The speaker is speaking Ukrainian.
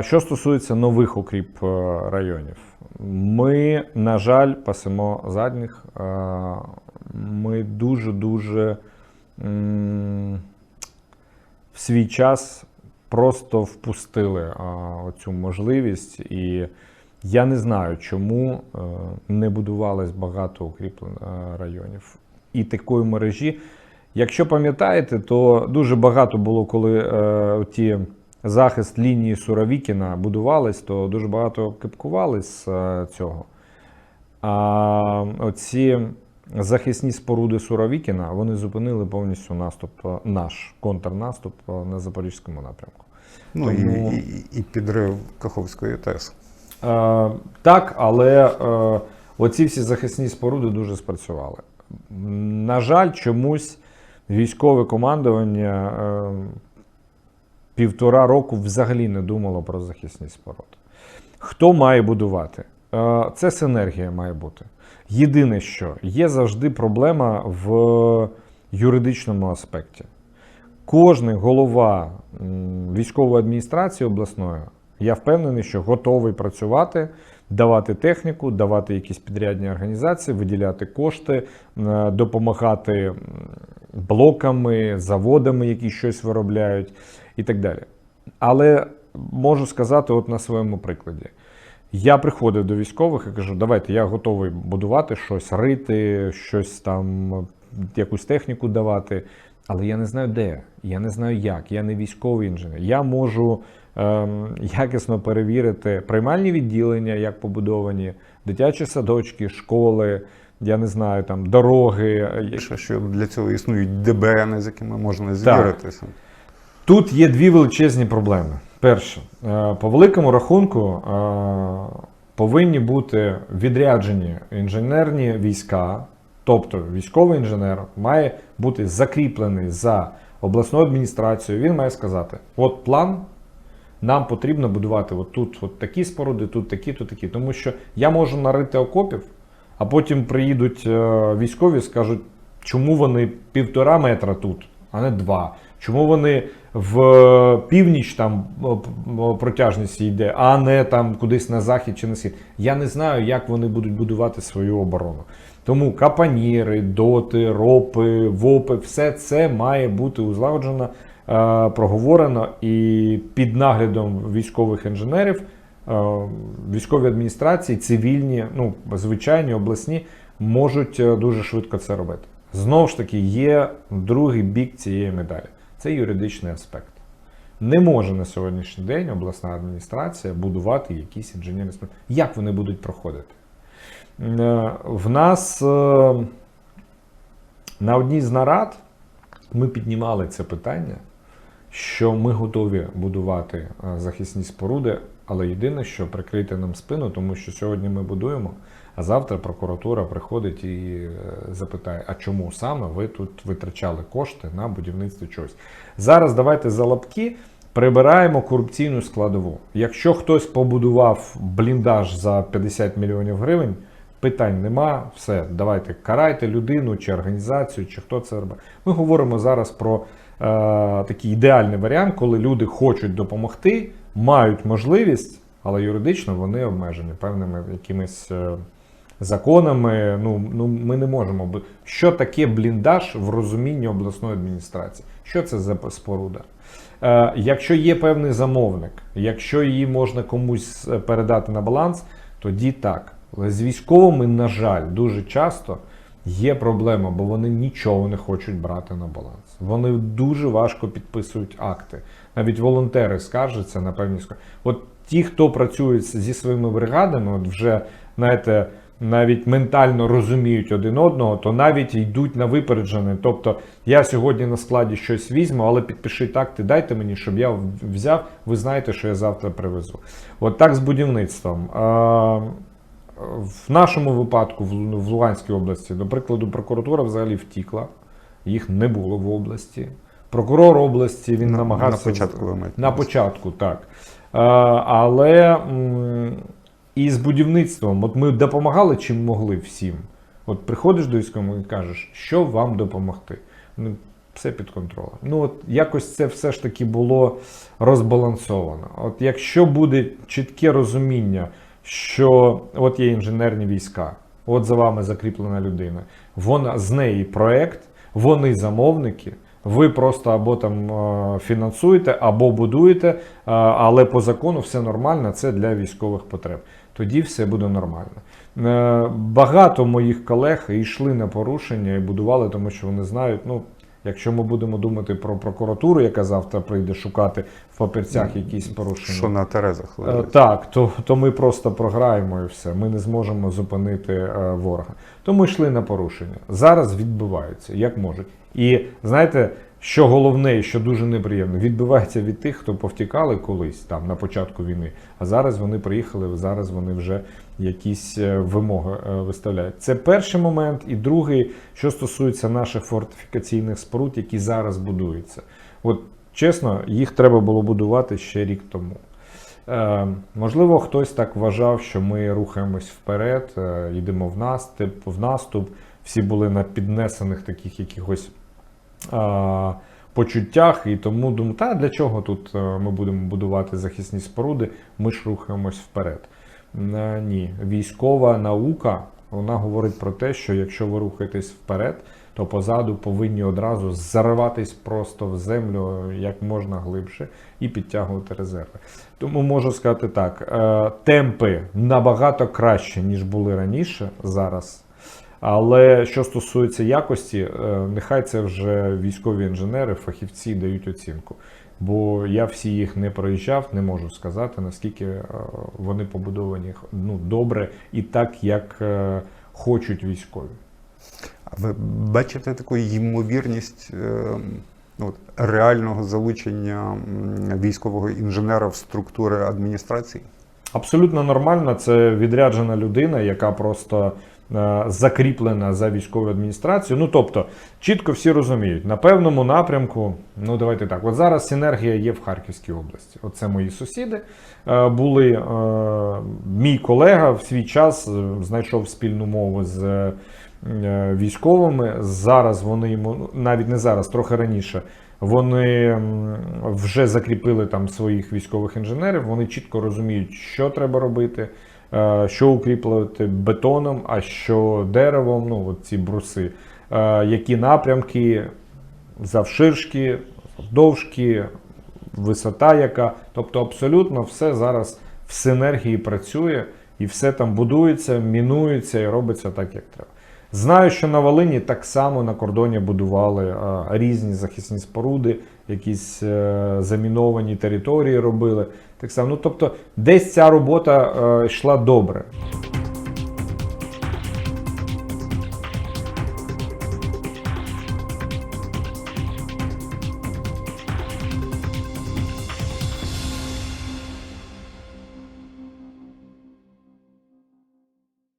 Що стосується нових укріп е, районів, ми, на жаль, пасемо задніх. Е, Ми дуже-дуже в свій час просто впустили е, оцю можливість. І я не знаю, чому не будувалось багато укріплень районів і такої мережі. Якщо пам'ятаєте, то дуже багато було, коли е, захист лінії Суровікіна будувались, то дуже багато кипкували з е, цього. А оці захисні споруди Суровікіна вони зупинили повністю наступ, е, наш контрнаступ е, на Запорізькому напрямку. Ну Тому- і, і, і підрив Каховської ТЕС. Е, так, але е, оці всі захисні споруди дуже спрацювали. На жаль, чомусь військове командування е, півтора року взагалі не думало про захисні споруди. Хто має будувати? Е, це синергія має бути. Єдине, що є завжди проблема в юридичному аспекті. Кожний голова військової адміністрації обласної, я впевнений, що готовий працювати, давати техніку, давати якісь підрядні організації, виділяти кошти, е, допомагати блоками, заводами, які щось виробляють, і так далі. Але можу сказати, от на своєму прикладі. Я приходив до військових і кажу, давайте я готовий будувати щось, рити, щось там, якусь техніку давати. Але я не знаю де, я не знаю як, я не військовий інженер. Я можу ем, якісно перевірити приймальні відділення, як побудовані, дитячі садочки, школи, я не знаю, там дороги. е, Що, що для цього існують ДБН, з якими можна звіритися. Тут є дві величезні проблеми. Перше, е, по великому рахунку е, повинні бути відряджені інженерні війська, тобто військовий інженер має бути закріплений за обласною адміністрацією. Він має сказати: от план. Нам потрібно будувати от тут от такі споруди, тут такі, тут такі. Тому що я можу нарити окопів, а потім приїдуть е, військові і скажуть, чому вони півтора метра тут, а не два. Чому вони в північ там о, п- о, протяжність йде, а не там кудись на захід чи на схід. Я не знаю, як вони будуть будувати свою оборону. Тому капаніри, доти, ропи, вопи, все це має бути узлагоджено, е, проговорено і під наглядом військових інженерів, е, військові адміністрації, цивільні, ну звичайні обласні можуть е, дуже швидко це робити. Знову ж таки, є другий бік цієї медалі це юридичний аспект. Не може на сьогоднішній день обласна адміністрація будувати якісь інженерні споруди. Як вони будуть проходити? Е, В нас е, на одній з нарад ми піднімали це питання, що ми готові будувати е, захисні споруди, але єдине, що прикрити нам спину, тому що сьогодні ми будуємо, а завтра прокуратура приходить і е, запитає, а чому саме ви тут витрачали кошти на будівництво чогось. Зараз давайте за лапки прибираємо корупційну складову. Якщо хтось побудував бліндаж за 50 мільйонів гривень, питань нема, все, давайте карайте людину чи організацію, чи хто це робить. Ми говоримо зараз про е, такий ідеальний варіант, коли люди хочуть допомогти, мають можливість, але юридично вони обмежені певними якимись е, законами. Ну, ну ми не можемо. Що таке бліндаж в розумінні обласної адміністрації? Що це за споруда? Е, якщо є певний замовник, якщо її можна комусь е, передати на баланс, тоді так. Але з військовими, на жаль, дуже часто є проблема, бо вони нічого не хочуть брати на баланс. Вони дуже важко підписують акти. Навіть волонтери скаржаться на певні От ті, хто працюють зі своїми бригадами, от вже знаєте, навіть ментально розуміють один одного, то навіть йдуть на випереджене. Тобто я сьогодні на складі щось візьму, але підпишіть акти, дайте мені, щоб я взяв. Ви знаєте, що я завтра привезу. От так з будівництвом. В нашому випадку, в Луганській області, до прикладу, прокуратура взагалі втікла, їх не було в області. Прокурор області він На- намагався на початку на початку, так. Але і з будівництвом, от ми допомагали чим могли всім. От приходиш до військового і кажеш, що вам допомогти. Ну, все під контролем. Ну от якось це все ж таки було розбалансовано. От якщо буде чітке розуміння, що от є інженерні війська, от за вами закріплена людина, вона з неї проект, вони замовники. Ви просто або там е, фінансуєте, або будуєте, е, але по закону все нормально, це для військових потреб. Тоді все буде нормально. Е, Багато моїх колег йшли на порушення і будували, тому що вони знають, ну. Якщо ми будемо думати про прокуратуру, яка завтра прийде шукати в папірцях якісь порушення, Що на Терезах Е, лежить. Так, то, то ми просто програємо і все. Ми не зможемо зупинити е, ворога. Тому йшли на порушення. Зараз відбиваються, як можуть. І знаєте, що головне, і що дуже неприємно, відбивається від тих, хто повтікали колись там на початку війни. А зараз вони приїхали, зараз вони вже якісь е, вимоги е, виставляють. Це перший момент. І другий, що стосується наших фортифікаційних споруд, які зараз будуються. От чесно, їх треба було будувати ще рік тому. Е, можливо, хтось так вважав, що ми рухаємось вперед, е, йдемо в наступ, в наступ. Всі були на піднесених таких якихось почуттях, і тому думаю, та для чого тут е, ми будемо будувати захисні споруди? Ми ж рухаємось вперед. Е, ні, військова наука вона говорить про те, що якщо ви рухаєтесь вперед, то позаду повинні одразу зариватись просто в землю як можна глибше і підтягувати резерви. Тому можу сказати так: е, темпи набагато краще, ніж були раніше зараз. Але що стосується якості, е, нехай це вже військові інженери, фахівці дають оцінку. Бо я всі їх не проїжджав, не можу сказати, наскільки е, вони побудовані ну, добре і так, як е, хочуть військові. А ви бачите таку ймовірність ну, от, реального залучення військового інженера в структури адміністрації? Абсолютно нормально. Це відряджена людина, яка просто закріплена за військову адміністрацію. Ну тобто, чітко всі розуміють, на певному напрямку, ну давайте так, от зараз синергія є в Харківській області. Оце мої сусіди е, були. Е, мій колега в свій час е, знайшов спільну мову з. е, Військовими зараз вони йому ну, навіть не зараз, трохи раніше. Вони вже закріпили там своїх військових інженерів. Вони чітко розуміють, що треба робити, е, що укріплювати бетоном, а що деревом. Ну от ці бруси, е, які напрямки завширшки, завдовжки, висота яка. Тобто, абсолютно все зараз в синергії працює і все там будується, мінується і робиться так, як треба. Знаю, що на Волині так само на кордоні будували е, різні захисні споруди, якісь е, заміновані території робили. Так само, ну тобто, десь ця робота е, йшла добре.